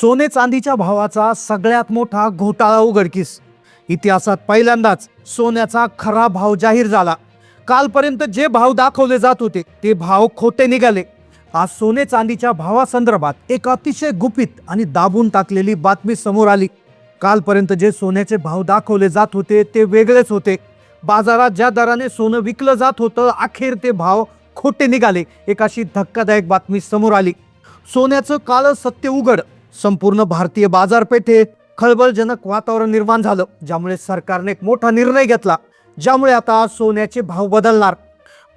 सोने चांदीच्या भावाचा सगळ्यात मोठा घोटाळा उघडकीस. इतिहासात पहिल्यांदाच सोन्याचा खरा भाव जाहीर झाला. कालपर्यंत जे भाव दाखवले जात होते ते भाव खोटे निघाले. आज सोने चांदीच्या भावासंदर्भात एक अतिशय गुपित आणि दाबून टाकलेली बातमी समोर आली. कालपर्यंत जे सोन्याचे भाव दाखवले जात होते ते वेगळेच होते. बाजारात ज्या दराने सोनं विकलं जात होतं अखेर ते भाव खोटे निघाले एक अशी धक्कादायक बातमी समोर आली. सोन्याचं काळ सत्य उघड संपूर्ण भारतीय बाजारपेठेत खळबळजनक वातावरण निर्माण झालं ज्यामुळे सरकारने एक मोठा निर्णय घेतला ज्यामुळे आता सोन्याचे भाव बदलणार.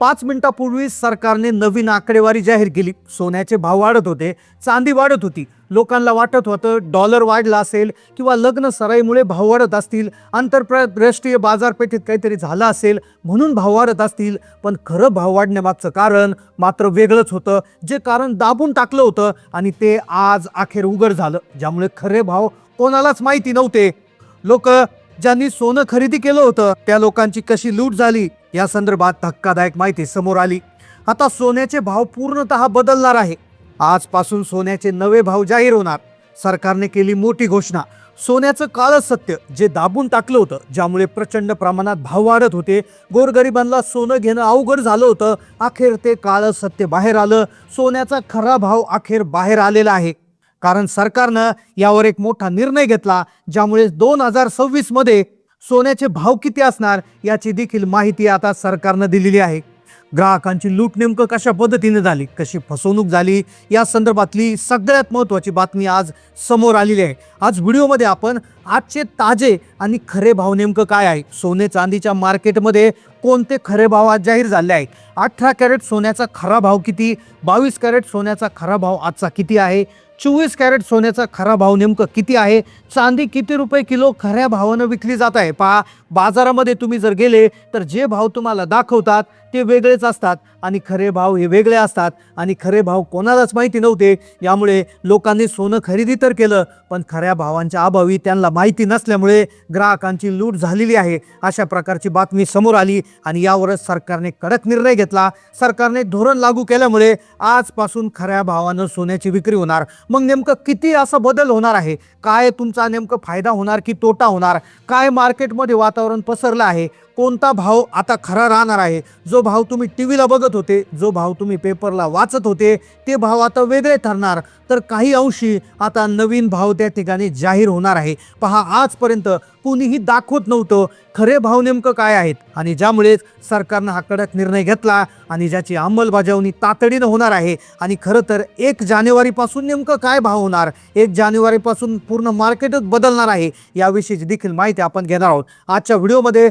पाच मिनिटापूर्वी सरकारने नवीन आकडेवारी जाहीर केली. सोन्याचे भाव वाढत होते चांदी वाढत होती. लोकांना वाटत होतं डॉलर वाढला असेल किंवा लग्न सराईमुळे भाव वाढत असतील आंतरराष्ट्रीय बाजारपेठेत काहीतरी झालं असेल म्हणून भाव वाढत असतील. पण खरं भाव वाढण्यामागचं कारण मात्र वेगळंच होतं जे कारण दाबून टाकलं होतं आणि ते आज अखेर उघड झालं ज्यामुळे खरे भाव कोणालाच माहिती नव्हते. लोक ज्यांनी सोनं खरेदी केलं होतं त्या लोकांची कशी लूट झाली या संदर्भात धक्कादायक माहिती समोर आली. आता सोन्याचे भाव पूर्णतः बदलणार आहे. आजपासून सोन्याचे नवे भाव जाहीर होणार. सरकारने केली मोठी घोषणा. सोन्याचं काळं सत्य जे दाबून टाकलं होतं ज्यामुळे प्रचंड प्रमाणात भाव वाढत होते गोरगरिबांना सोनं घेणं अवघड झालं होतं. अखेर ते काळं सत्य बाहेर आलं. सोन्याचा खरा भाव अखेर बाहेर आलेला आहे. कारण सरकारनं यावर एक मोठा निर्णय घेतला ज्यामुळे दोन हजार सव्वीसमध्ये सोन्याचे भाव किती असणार याची देखील माहिती आता सरकारनं दिलेली आहे. ग्राहकांची लूट नेमकं कशा पद्धतीने झाली कशी फसवणूक झाली या संदर्भातली सगळ्यात महत्त्वाची बातमी आज समोर आलेली आहे. आज व्हिडिओमध्ये आपण आजचे ताजे आणि खरे भाव नेमकं काय आहे? सोने चांदीच्या मार्केटमध्ये कोणते खरे भाव आज जाहीर झाले आहेत अठरा कॅरेट सोन्याचा खरा भाव किती? बावीस कॅरेट सोन्याचा खरा भाव आजचा किती आहे? चोवीस कॅरेट सोन्याचा खरा भाव नेमकं किती आहे? चांदी किती रुपये किलो खऱ्या भावानं विकली जात आहे? पहा बाजारामध्ये तुम्ही जर गेले तर जे भाव तुम्हाला दाखवतात ते वेगळेच असतात आणि खरे भाव हे वेगळे असतात आणि खरे भाव कोणालाच माहिती नव्हते. यामुळे लोकांनी सोनं खरेदी तर केलं पण खऱ्या भावांच्या अभावी त्यांना माहिती नसल्यामुळे ग्राहकांची लूट झालेली आहे अशा प्रकारची बातमी समोर आली आणि यावरच सरकारने कडक निर्णय घेतला. सरकारने धोरण लागू केल्यामुळे आजपासून खऱ्या भावानं सोन्याची विक्री होणार. मग नेमकं किती असा बदल होणार आहे? काय तुमचा नेमकं फायदा होणार की तोटा होणार? काय मार्केटमध्ये वातावरण पसरलं आहे? कोणता भाव आता खरा राहणार आहे? जो भाव तुम्ही टी व्हीला बघत होते जो भाव तुम्ही पेपरला वाचत होते ते भाव आता वेगळे ठरणार. तर काही अंशी आता नवीन भाव त्या ठिकाणी जाहीर होणार आहे. पहा आजपर्यंत कुणीही दाखवत नव्हतं खरे भाव नेमकं काय आहेत. आणि ज्यामुळेच सरकारनं हा कडक निर्णय घेतला आणि ज्याची अंमलबजावणी तातडीनं होणार आहे. आणि खरं तर एक जानेवारीपासून नेमकं काय भाव होणार? एक जानेवारीपासून पूर्ण मार्केटच बदलणार आहे. याविषयीची देखील माहिती आपण घेणार आहोत. आजच्या व्हिडिओमध्ये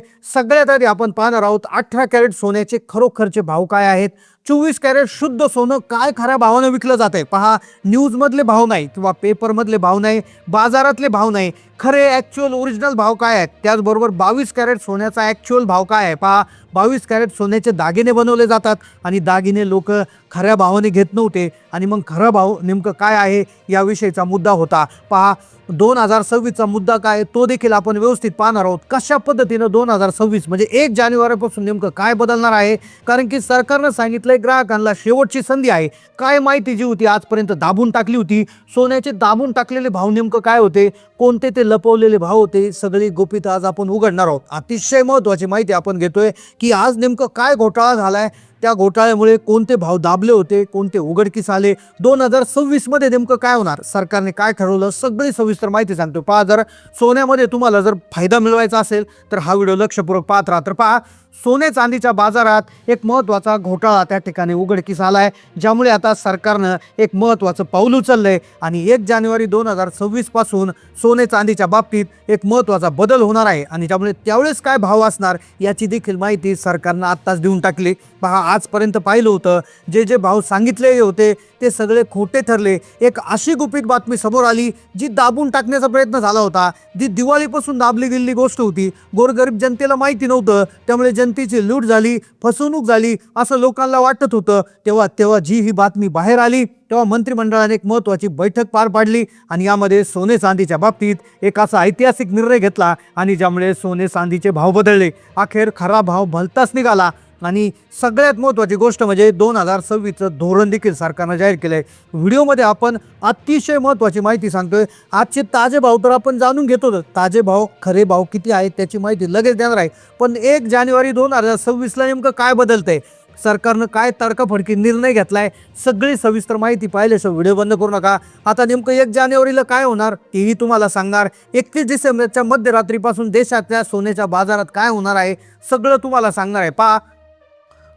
सगळ्यात आधी आपण पाहणार आहोत अठरा कॅरेट सोन्याचे खरोखरचे भाव काय आहेत? चोवीस कॅरेट शुद्ध सोनं काय खऱ्या भावानं विकलं जात आहे पहा न्यूजमधले भाव नाही किंवा पेपरमधले भाव नाही बाजारातले भाव नाही. खरे ॲक्च्युअल ओरिजिनल भाव काय आहेत? त्याचबरोबर बावीस कॅरेट सोन्याचा ॲक्च्युअल भाव काय आहे? पहा बावीस कॅरेट सोन्याचे दागिने बनवले जातात आणि दागिने लोक खऱ्या भावाने घेत नव्हते. आणि मग खरा भाव नेमकं काय आहे? याविषयीचा मुद्दा होता. पहा दोन हजार सव्वीसचा मुद्दा काय तो देखील आपण व्यवस्थित पाहणार आहोत. कशा पद्धतीनं दोन हजार सव्वीस म्हणजे एक जानेवारीपासून नेमकं काय बदलणार आहे? कारण की सरकारनं सांगितलंय ग्राहकांना शेवटची संधी आहे. काय माहिती जी होती आजपर्यंत दाबून टाकली होती. सोन्याचे दाबून टाकलेले भाव नेमकं काय होते? कोणते ते लपवलेले भाव होते सगळी गुपित आज आपण उघडणार आहोत. अतिशय महत्त्वाची माहिती आपण घेतोय की आज नेमकं काय घोटाळा झालाय? त्या घोटाळ्यामुळे कोणते भाव दाबले होते कोणते उघडकीस आले? दोन हजार सव्वीसमध्ये नेमकं काय होणार? सरकारने काय ठरवलं? सगळी सविस्तर माहिती सांगतो पहा जर सोन्यामध्ये तुम्हाला जर फायदा मिळवायचा असेल तर हा व्हिडिओ लक्षपूर्वक पाहत राहा. तर पहा सोने चांदीच्या बाजारात एक महत्त्वाचा घोटाळा त्या ठिकाणी उघडकीस आला आहे ज्यामुळे आता सरकारनं एक महत्त्वाचं पाऊल उचललं आहे आणि एक जानेवारी दोन हजार सव्वीसपासून सोने चांदीच्या बाबतीत एक महत्त्वाचा बदल होणार आहे. आणि त्यामुळे त्यावेळेस काय भाव असणार याची देखील माहिती सरकारनं आत्ताच देऊन टाकली. पहा आजपर्यंत पाहिलं होतं. जे जे भाव सांगितले होते ते सगळे खोटे ठरले. एक अशी गुपित बातमी समोर आली जी दाबून टाकण्याचा प्रयत्न झाला होता. जी दिवाळीपासून दाबली गेलेली गोष्ट होती. गोरगरीब जनतेला माहिती नव्हतं. त्यामुळे जनतेची लूट झाली फसवणूक झाली असं लोकांना वाटत होतं. तेव्हा तेव्हा जी ही बातमी बाहेर आली तेव्हा मंत्रिमंडळाने एक महत्त्वाची बैठक पार पाडली आणि यामध्ये सोने चांदीच्या बाबतीत एक असा ऐतिहासिक निर्णय घेतला आणि ज्यामुळे सोने चांदीचे भाव बदलले. अखेर खरा भाव भलताच निघाला. आणि सगळ्यात महत्त्वाची गोष्ट म्हणजे दोन हजार सव्वीसचं धोरण देखील सरकारनं जाहीर केलं आहे व्हिडिओमध्ये आपण अतिशय महत्त्वाची माहिती सांगतोय. आजचे ताजे भाव तर आपण जाणून घेतो ताजे भाव खरे भाव किती आहेत त्याची माहिती लगेच देणार आहे. पण एक जानेवारी दोन हजार सव्वीसला नेमकं काय बदलतंय? सरकारनं काय तडकाफडकी निर्णय घेतलाय? सगळी सविस्तर माहिती पाहिल्याशिवाय व्हिडिओ बंद करू नका. आता नेमकं एक जानेवारीला काय होणार? तेही तुम्हाला सांगणार. एकतीस डिसेंबरच्या मध्यरात्रीपासून देशातल्या सोन्याच्या बाजारात काय होणार आहे? सगळं तुम्हाला सांगणार आहे. पहा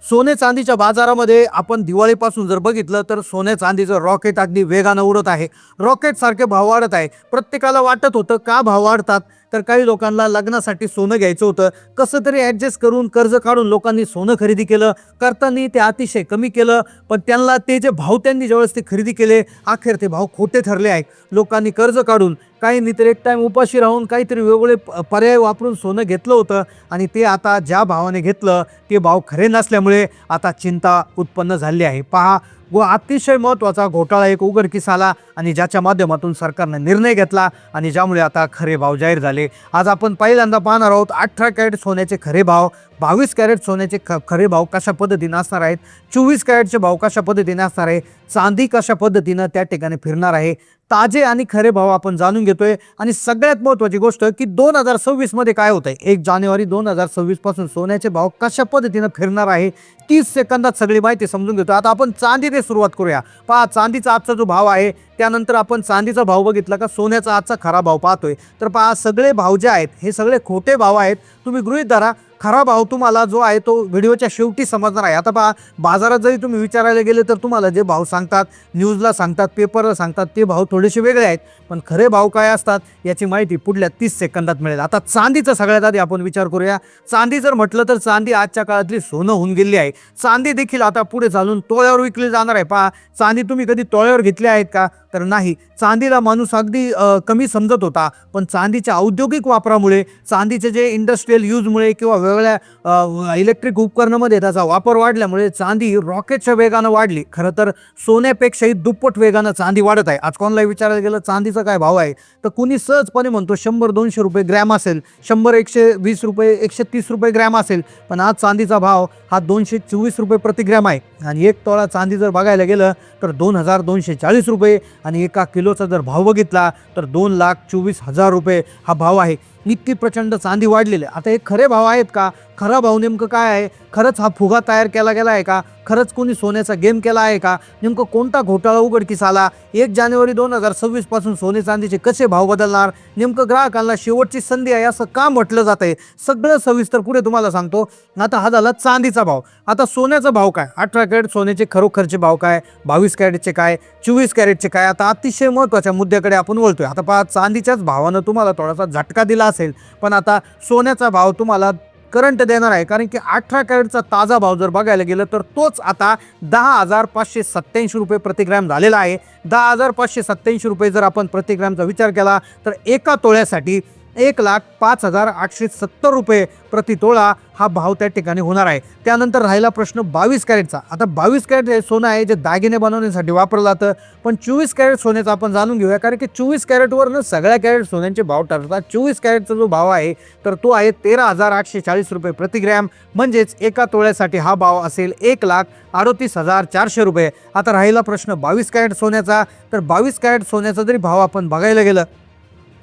सोने चांदीच्या बाजारामध्ये आपण दिवाळीपासून जर बघितलं तर सोने चांदीचं रॉकेट अगदी वेगानं उडत आहे. रॉकेट सारखे भाव वाढत आहे. प्रत्येकाला वाटत होतं का भाव वाढतात? तर काही लोकांना लग्नासाठी सोनं घ्यायचं होतं. कसं तरी ॲडजस्ट करून कर्ज काढून लोकांनी सोनं खरेदी केलं. करताना ते अतिशय कमी केलं. पण त्यांना ते जे भाव त्यांनी ज्यावेळेस ते खरेदी केले अखेर ते भाव खोटे ठरले आहेत. लोकांनी कर्ज काढून काही तर एक टाईम उपाशी राहून काहीतरी वेगवेगळे पर्याय वापरून सोनं घेतलं होतं आणि ते आता ज्या भावाने घेतलं ते भाव खरे नसल्यामुळे आता चिंता उत्पन्न झाली आहे. पहा व अतिशय महत्त्वाचा घोटाळा एक उघडकीस आला आणि ज्याच्या माध्यमातून सरकारनं निर्णय घेतला आणि ज्यामुळे आता खरे भाव जाहीर झाले. आज आपण पहिल्यांदा पाहणार आहोत अठरा कॅरेट सोन्याचे खरे भाव बावीस कॅरेट सोन्याचे ख खरे भाव कशा पद्धतीने असणार आहेत चोवीस कॅरेटचे भाव कशा पद्धतीने असणार आहे चांदी कशा पद्धतीनं त्या ठिकाणी फिरणार आहे ताजे आणि खरे भाव आपण जाणून घेतोय. आणि सगळ्यात महत्त्वाची गोष्ट की दोन हजार सव्वीसमध्ये काय होतं आहे एक जानेवारी दोन हजार सव्वीसपासून सोन्याचे भाव कशा पद्धतीनं फिरणार आहे? तीस सेकंदात सगळी माहिती समजून घेतो आता आपण चांदीने सुरुवात करूया. पहा चांदीचा आजचा जो भाव आहे त्यानंतर आपण चांदीचा भाव बघितला का सोन्याचा आजचा खरा भाव पाहतोय. तर पहा सगळे भाव जे आहेत हे सगळे खोटे भाव आहेत. तुम्ही गृहीत धरा खरा भाव तुम्हाला जो आहे तो व्हिडिओच्या शेवटी समजणार आहे. आता पहा बाजारात जरी तुम्ही विचारायला गेले तर तुम्हाला जे भाव सांगतात न्यूजला सांगतात पेपरला सांगतात ते भाव थोडेसे वेगळे आहेत. पण खरे भाव काय असतात याची माहिती पुढल्या तीस सेकंदात मिळेल. आता चांदीचा सगळ्यात आधी आपण विचार करूया. चांदी जर म्हटलं तर चांदी आजच्या काळातली सोनं होऊन गेली आहे. चांदी देखील आता पुढे चालून तोळ्यावर विकली जाणार आहे. पहा चांदी तुम्ही कधी तोळ्यावर घेतली आहेत का? तर नाही. चांदीला माणूस अगदी कमी समजत होता. पण चांदीच्या औद्योगिक वापरामुळे चांदीचे जे इंडस्ट्रीयल यूजमुळे किंवा वेगळ्या इलेक्ट्रिक उपकरणामध्ये त्याचा वापर वाढल्यामुळे चांदी रॉकेटच्या वेगानं वाढली. खरं तर सोन्यापेक्षाही दुप्पट वेगानं चांदी वाढत आहे. आज कोणाला विचारायला गेलं चांदीचा काय भाव आहे? तर कुणी सहजपणे म्हणतो शंभर दोनशे रुपये ग्रॅम असेल. शंभर एकशे वीस रुपये एकशे तीस रुपये ग्रॅम असेल. पण आज चांदीचा भाव हा दोनशे चोवीस रुपये प्रतिग्रॅम आहे. आणि एक तोळा चांदी जर बघायला गेलं तर दोन हजार दोनशे चाळीस रुपये. आणि एका किलोचा जर भाव बघितला तर दोन लाख चोवीस हजार रुपये हा भाव आहे. इतकी प्रचंड चांदी वाढलेली. आहे आता हे खरे भाव आहेत का? खरा भाव नेमकं काय आहे? खरंच हा फुगा तयार केला गेला आहे का? खरंच कोणी सोन्याचा गेम केला आहे का? नेमकं कोणता घोटाळा उघडकीस आला? एक जानेवारी दोन हजार सव्वीसपासून सोने चांदीचे कसे भाव बदलणार? नेमकं ग्राहकांना शेवटची संधी आहे असं का म्हटलं जात आहे? सगळं सविस्तर पुढे तुम्हाला सांगतो. आता हा झाला चांदीचा भाव. आता सोन्याचा भाव काय? अठरा कॅरेट सोन्याचे खरोखरचे भाव काय? बावीस कॅरेटचे काय? चोवीस कॅरेटचे काय? आता अतिशय महत्त्वाच्या मुद्द्याकडे आपण बोलतोय आता पहा चांदीच्याच भावानं तुम्हाला थोडासा झटका दिला असेल. पण आता सोन्याचा भाव तुम्हाला करंट देणार आहे. कारण की अठरा कॅरेटचा ताजा भाव जर बघायला गेलं तर तोच आता दहा हजार पाचशे सत्त्याऐंशी रुपये प्रतिग्रॅम झालेला आहे. दहा हजार पाचशे सत्त्याऐंशी रुपये जर आपण प्रतिग्रॅमचा विचार केला तर एका तोळ्यासाठी एक लाख पाच हजार आठशे सत्तर रुपये प्रति तोळा हा भाव त्या ठिकाणी होणार आहे. त्यानंतर राहिला प्रश्न बावीस कॅरेटचा. आता बावीस कॅरेट हे सोनं आहे जे दागिने बनवण्यासाठी वापरलं जातं. पण चोवीस कॅरेट सोन्याचं आपण जाणून घेऊया कारण की चोवीस कॅरेटवरनं सगळ्या कॅरेट सोन्यांचे भाव ठरतात. चोवीस कॅरेटचा जो भाव आहे तर तो आहे तेरा हजार आठशे चाळीस रुपये प्रतिग्रॅम म्हणजेच एका तोळ्यासाठी हा भाव असेल एक लाख अडोतीस हजार चारशे रुपये. आता राहिला प्रश्न बावीस कॅरेट सोन्याचा. तर बावीस कॅरेट सोन्याचा जरी भाव आपण बघायला गेलं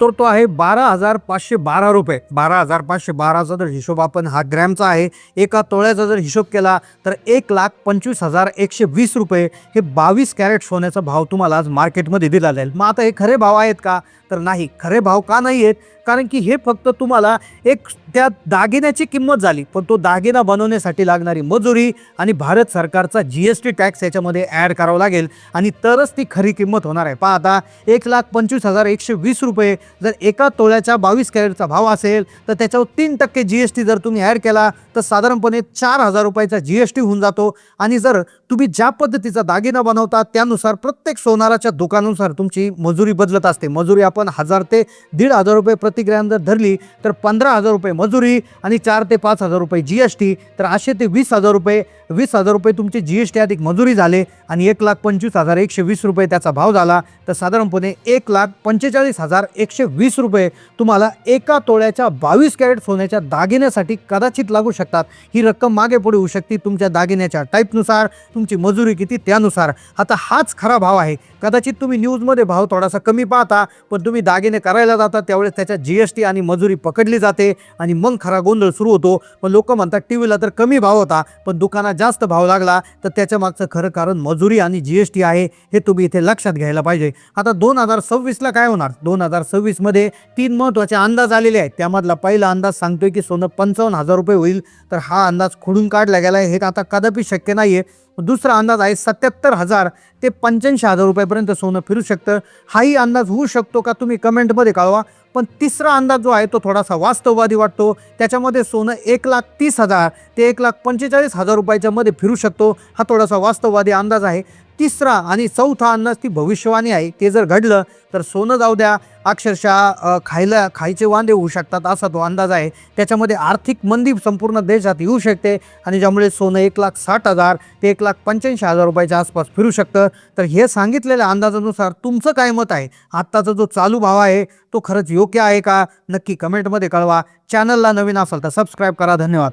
तर तो आहे बारा हजार पाचशे बारा रुपये. बारा हजार पाचशे बाराचा जर हिशोब आपण हा ग्रॅमचा आहे एका तोळ्याचा जर हिशोब केला तर एक लाख पंचवीस हजार एकशे वीस रुपये हे बावीस कॅरेट सोन्याचा भाव तुम्हाला आज मार्केटमध्ये दिला जाईल मग आता हे खरे भाव आहेत का? तर नाही. खरे भाव का नाही आहेत कारण की हे फक्त तुम्हाला एक त्या दागिन्याची किंमत झाली. पण तो दागिना बनवण्यासाठी लागणारी मजुरी आणि भारत सरकारचा जी एस टी टॅक्स याच्यामध्ये ॲड करावा लागेल. आणि तरच ती खरी किंमत होणार आहे. पहा आता एक लाख पंचवीस हजार एकशे वीस रुपये जर एका तोळ्याच्या बावीस कॅरेटचा भाव असेल तर त्याच्यावर तीन टक्के जी एस टी जर तुम्ही ॲड केला तर साधारणपणे चार हजार रुपयाचा जी एस टी होऊन जातो. आणि जर तुम्ही ज्या पद्धतीचा दागिना बनवता त्यानुसार प्रत्येक सोनाराच्या दुकानानुसार तुमची मजुरी बदलत असते. मजुरी आपण हजार ते दीड हजार रुपये प्रति ग्रॅम जर धरली तर पंधरा हजार रुपये मजुरी आणि चार ते पाच हजार रुपये जी एस टी तर असे ते वीस हजार रुपये वीस हजार रुपये तुमचे जी एस टी अधिक मजुरी झाले आणि एक लाख पंचवीस हजार एकशे वीस रुपये त्याचा भाव झाला. तर साधारणपणे एक लाख पंचेचाळीस हजार एकशे वीस रुपये तुम्हाला एका तोळ्याच्या बावीस कॅरेट सोन्याच्या दागिन्यासाठी कदाचित लागू शकतात. ही रक्कम मागे पुढे होऊ शकते तुमच्या दागिन्याच्या टाईपनुसार तुमची मजुरी किती त्यानुसार. आता हाच खरा भाव आहे. कदाचित तुम्ही न्यूजमध्ये भाव थोडासा कमी पाहता पण तुम्ही दागिने करायला जाता त्यावेळेस त्याच्या जी एस टी आणि मजुरी पकडली जाते आणि मग खरा गोंधळ सुरू होतो. पण लोक म्हणतात टी व्हीला तर कमी भाव होता पण दुकानात जास्त भाव लागला तर त्याच्या मागचं खरं कारण मजुरी आणि जी एस टी आहे हे तुम्ही इथे लक्षात घ्यायला पाहिजे. आता दोन हजार सव्वीसला काय होणार? दोन हजार सव्वीसमध्ये तीन महत्त्वाचे अंदाज आलेले आहेत. त्यामधला पहिला अंदाज सांगतोय की सोनं पंचावन्न हजार रुपये होईल. तर हा अंदाज खोडून काढला गेला आहे हे आता कदापि शक्य नाही आहे दुसरा अंदाज आहे सत्याहत्तर हजार ते पंच्याऐंशी हजार रुपयापर्यंत सोनं फिरू शकतं. हाही अंदाज होऊ शकतो का? तुम्ही कमेंटमध्ये कळवा. पण तिसरा अंदाज जो आहे तो थोडासा वास्तववादी वाटतो. त्याच्यामध्ये सोनं एक लाख तीस हजार ते एक लाख पंचेचाळीस हजार रुपयाच्या मध्ये फिरू शकतो. हा थोडासा वास्तववादी अंदाज आहे. तिसरा आणि चौथा अन्न ती भविष्यवाणी आहे. ते जर घडलं तर सोनं जाऊ द्या. अक्षरशः खायला खायचे वांदे होऊ शकतात असा तो अंदाज आहे. त्याच्यामध्ये आर्थिक मंदी संपूर्ण देशात येऊ शकते आणि ज्यामुळे सोनं एक लाख साठ हजार ते एक लाख पंच्याऐंशी हजार रुपयाच्या आसपास फिरू शकतं. तर हे सांगितलेल्या अंदाजानुसार तुमचं काय मत आहे? आत्ताचा जो चालू भाव आहे तो खरंच योग्य आहे का? नक्की कमेंटमध्ये कळवा. चॅनलला नवीन असाल तर सबस्क्राईब करा. धन्यवाद.